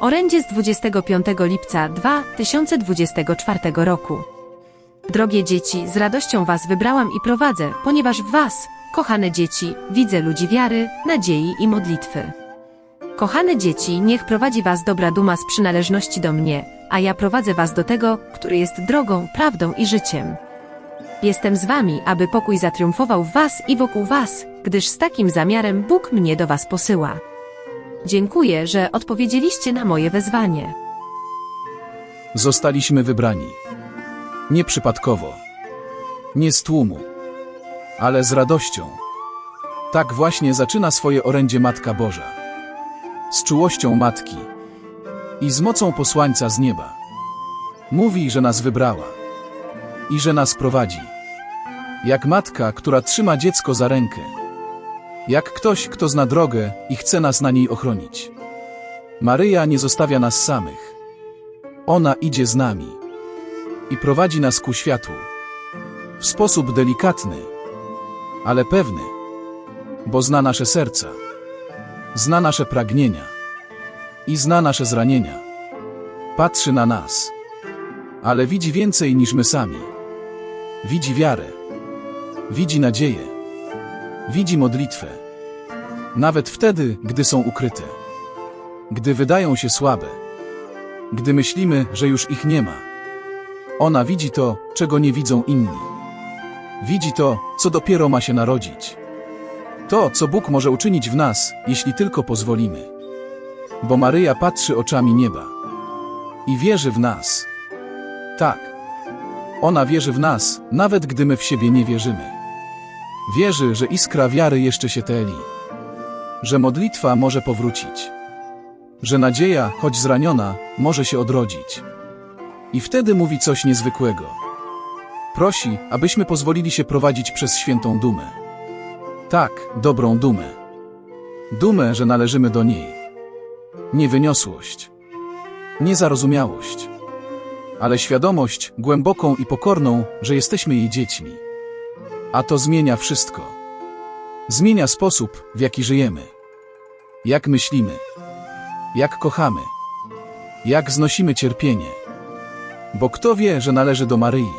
Orędzie z 25 lipca 2024 roku. Drogie dzieci, z radością Was wybrałam i prowadzę, ponieważ w Was, kochane dzieci, widzę ludzi wiary, nadziei i modlitwy. Kochane dzieci, niech prowadzi Was dobra duma z przynależności do mnie, a ja prowadzę Was do tego, który jest drogą, prawdą i życiem. Jestem z Wami, aby pokój zatriumfował w Was i wokół Was, gdyż z takim zamiarem Bóg mnie do Was posyła. Dziękuję, że odpowiedzieliście na moje wezwanie. Zostaliśmy wybrani. Nie przypadkowo. Nie z tłumu. Ale z radością. Tak właśnie zaczyna swoje orędzie Matka Boża. Z czułością Matki. I z mocą posłańca z nieba. Mówi, że nas wybrała. I że nas prowadzi. Jak matka, która trzyma dziecko za rękę. Jak ktoś, kto zna drogę i chce nas na niej ochronić. Maryja nie zostawia nas samych. Ona idzie z nami i prowadzi nas ku światłu. W sposób delikatny, ale pewny, bo zna nasze serca, zna nasze pragnienia i zna nasze zranienia. Patrzy na nas, ale widzi więcej niż my sami. Widzi wiarę, widzi nadzieję, widzi modlitwę, nawet wtedy, gdy są ukryte, gdy wydają się słabe gdy myślimy, że już ich nie ma. Ona widzi to, czego nie widzą inni. Widzi to, co dopiero ma się narodzić. To, co Bóg może uczynić w nas, jeśli tylko pozwolimy. Bo Maryja patrzy oczami nieba i wierzy w nas. Tak. Ona wierzy w nas, nawet gdy my w siebie nie wierzymy. Wierzy, że iskra wiary jeszcze się teli, że modlitwa może powrócić że nadzieja, choć zraniona, może się odrodzić. I wtedy mówi coś niezwykłego. Prosi, abyśmy pozwolili się prowadzić przez świętą dumę. Tak, dobrą dumę. Dumę, że należymy do niej. Nie wyniosłość, nie zarozumiałość, ale świadomość głęboką i pokorną, że jesteśmy jej dziećmi. A to zmienia wszystko. Zmienia sposób, w jaki żyjemy. Jak myślimy jak kochamy, jak znosimy cierpienie. Bo kto wie, że należy do Maryi?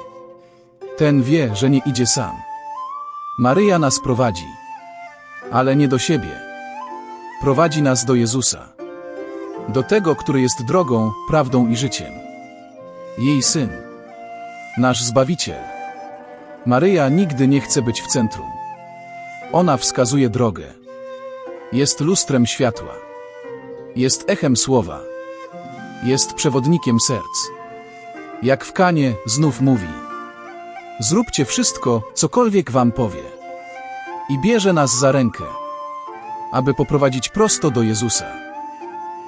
Ten wie, że nie idzie sam. Maryja nas prowadzi, ale nie do siebie. Prowadzi nas do Jezusa, do tego, który jest drogą, prawdą i życiem. Jej syn, nasz Zbawiciel. Maryja nigdy nie chce być w centrum. Ona wskazuje drogę. Jest lustrem światła. Jest echem słowa. Jest przewodnikiem serc. Jak w kanie znów mówi. Zróbcie wszystko, cokolwiek wam powie. I bierze nas za rękę, aby poprowadzić prosto do Jezusa.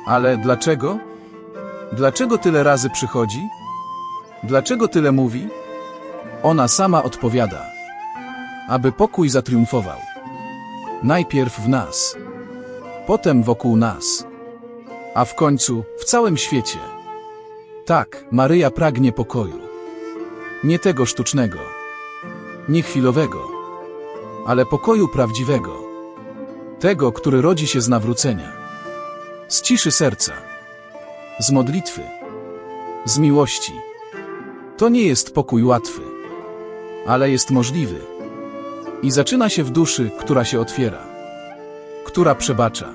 Ale dlaczego? Dlaczego tyle razy przychodzi? Dlaczego tyle mówi? Ona sama odpowiada. Aby pokój zatriumfował. Najpierw w nas, potem wokół nas a w końcu w całym świecie. Tak, Maryja pragnie pokoju. Nie tego sztucznego, nie chwilowego, ale pokoju prawdziwego. Tego, który rodzi się z nawrócenia, z ciszy serca, z modlitwy, z miłości. To nie jest pokój łatwy, ale jest możliwy. I zaczyna się w duszy, która się otwiera, która przebacza,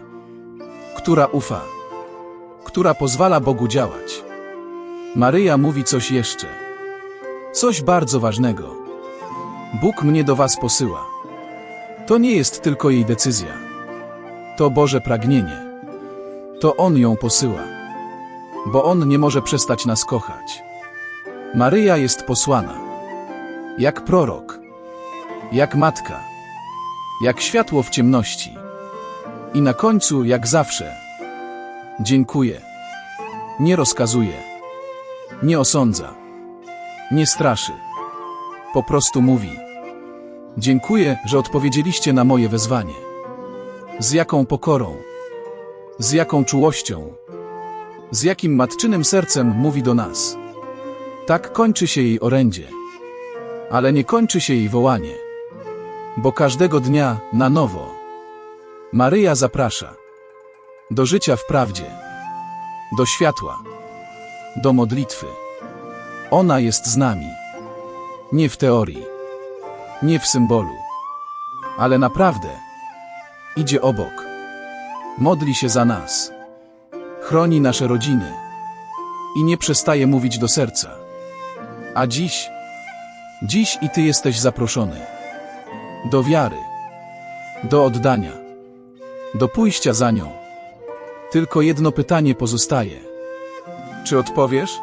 która ufa która pozwala Bogu działać. Maryja mówi coś jeszcze. Coś bardzo ważnego. Bóg mnie do Was posyła. To nie jest tylko jej decyzja. To Boże pragnienie. To On ją posyła. Bo On nie może przestać nas kochać. Maryja jest posłana. Jak prorok. Jak matka. Jak światło w ciemności. I na końcu, jak zawsze, Dziękuję. Nie rozkazuje. Nie osądza. Nie straszy. Po prostu mówi. Dziękuję, że odpowiedzieliście na moje wezwanie. Z jaką pokorą, z jaką czułością, z jakim matczynym sercem mówi do nas. Tak kończy się jej orędzie. Ale nie kończy się jej wołanie. Bo każdego dnia na nowo Maryja zaprasza. Do życia w prawdzie. Do światła. Do modlitwy. Ona jest z nami. Nie w teorii. Nie w symbolu. Ale naprawdę. Idzie obok. Modli się za nas. Chroni nasze rodziny. I nie przestaje mówić do serca. A dziś, dziś i ty jesteś zaproszony. Do wiary. Do oddania. Do pójścia za nią. Tylko jedno pytanie pozostaje. Czy odpowiesz?